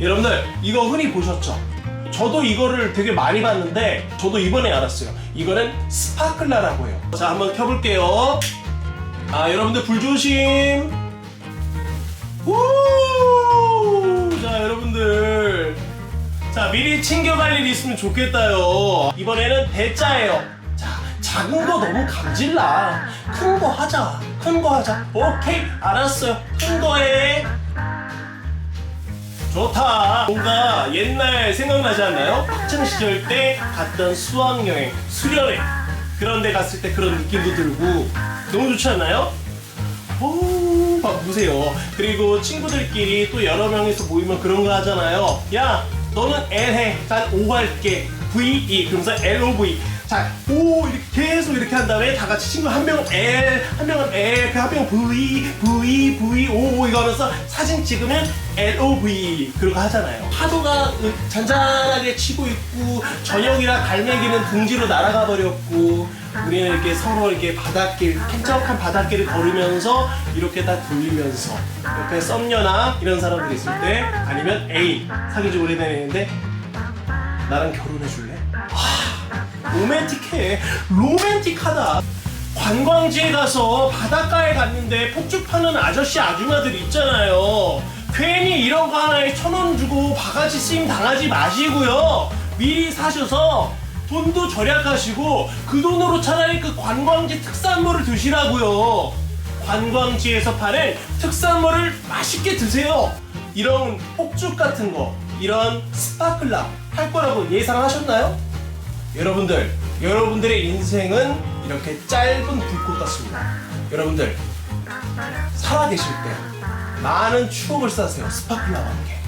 여러분들 이거 흔히 보셨죠? 저도 이거를 되게 많이 봤는데 저도 이번에 알았어요. 이거는 스파클라라고 해요. 자 한번 켜볼게요. 아 여러분들 불 조심. 우! 자 여러분들 자 미리 챙겨갈 일 있으면 좋겠다요. 이번에는 대자예요. 자 작은 거 너무 감질나. 큰 거 하자. 큰 거 하자. 오케이 알았어요. 큰 거에. 좋다. 뭔가 옛날 생각나지 않나요? 학창 시절 때 갔던 수학 여행, 수련회 그런 데 갔을 때 그런 느낌도 들고 너무 좋지 않나요? 오, 막 보세요. 그리고 친구들끼리 또 여러 명이서 모이면 그런 거 하잖아요. 야, 너는 L 해. 난 O 할게. V, E. 그러면서 L, O, V. 자, O 이렇게 계속 이렇게 한 다음에 다 같이 친구 한 명은 L, 한 명은 L, 그한 명은 V, V, V, O 이거 하면서 사진 찍으면 L, O, V 그러고 하잖아요. 파도가 으, 잔잔하게 치고 있고 저녁이라 갈매기는 둥지로 날아가 버렸고 우리는 이렇게 서로 이렇게 바닷길, 쾌적한 바닷길을 걸으면서 이렇게 다 돌리면서 옆에 썸녀나 이런 사람들이 있을 때 아니면 A 사귄 지 오래되는데 나랑 결혼해 줄래? 로맨틱해. 로맨틱하다. 관광지에 가서 바닷가에 갔는데 폭죽 파는 아저씨 아줌마들 있잖아요. 괜히 이런 거 하나에 천 원 주고 바가지 쓰임 당하지 마시고요. 미리 사셔서 돈도 절약하시고 그 돈으로 차라리 그 관광지 특산물을 드시라고요. 관광지에서 파는 특산물을 맛있게 드세요. 이런 폭죽 같은 거, 이런 스파클라 할 거라고 예상하셨나요? 여러분들, 여러분들의 인생은 이렇게 짧은 불꽃 같습니다. 여러분들, 살아계실 때 많은 추억을 쌓으세요. 스파클라와 함께.